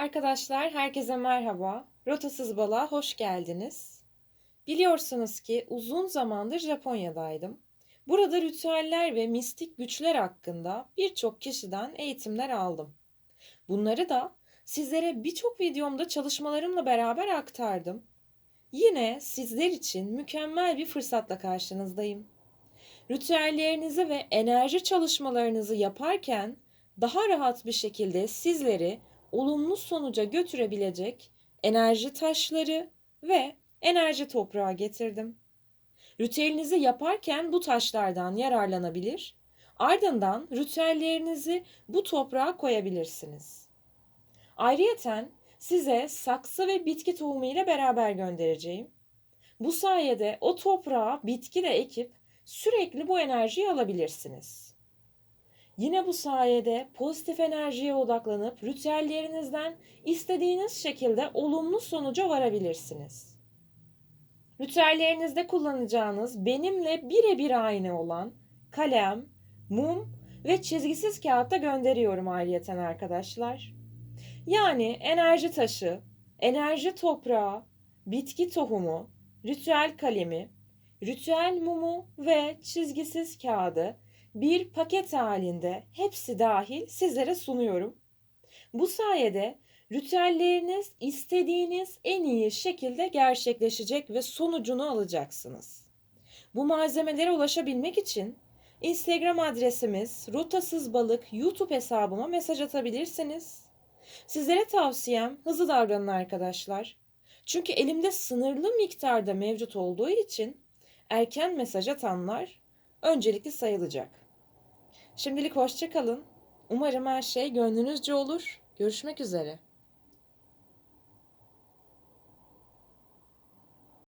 Arkadaşlar herkese merhaba. Rotasız Balığa hoş geldiniz. Biliyorsunuz ki uzun zamandır Japonya'daydım. Burada ritüeller ve mistik güçler hakkında birçok kişiden eğitimler aldım. Bunları da sizlere birçok videomda çalışmalarımla beraber aktardım. Yine sizler için mükemmel bir fırsatla karşınızdayım. Ritüellerinizi ve enerji çalışmalarınızı yaparken daha rahat bir şekilde sizleri olumlu sonuca götürebilecek enerji taşları ve enerji toprağı getirdim. Ritüelinizi yaparken bu taşlardan yararlanabilir, ardından ritüellerinizi bu toprağa koyabilirsiniz. Ayrıyeten size saksı ve bitki tohumu ile beraber göndereceğim. Bu sayede o toprağa bitki de ekip sürekli bu enerjiyi alabilirsiniz. Yine bu sayede pozitif enerjiye odaklanıp ritüellerinizden istediğiniz şekilde olumlu sonuca varabilirsiniz. Ritüellerinizde kullanacağınız benimle birebir aynı olan kalem, mum ve çizgisiz kağıtta gönderiyorum ayrıyeten arkadaşlar. Yani enerji taşı, enerji toprağı, bitki tohumu, ritüel kalemi, ritüel mumu ve çizgisiz kağıdı bir paket halinde hepsi dahil sizlere sunuyorum. Bu sayede ritüelleriniz istediğiniz en iyi şekilde gerçekleşecek ve sonucunu alacaksınız. Bu malzemelere ulaşabilmek için Instagram adresimiz rotasız balık YouTube hesabıma mesaj atabilirsiniz. Sizlere tavsiyem hızlı davranın arkadaşlar. Çünkü elimde sınırlı miktarda mevcut olduğu için erken mesaj atanlar öncelikli sayılacak. Şimdilik hoşça kalın. Umarım her şey gönlünüzce olur. Görüşmek üzere.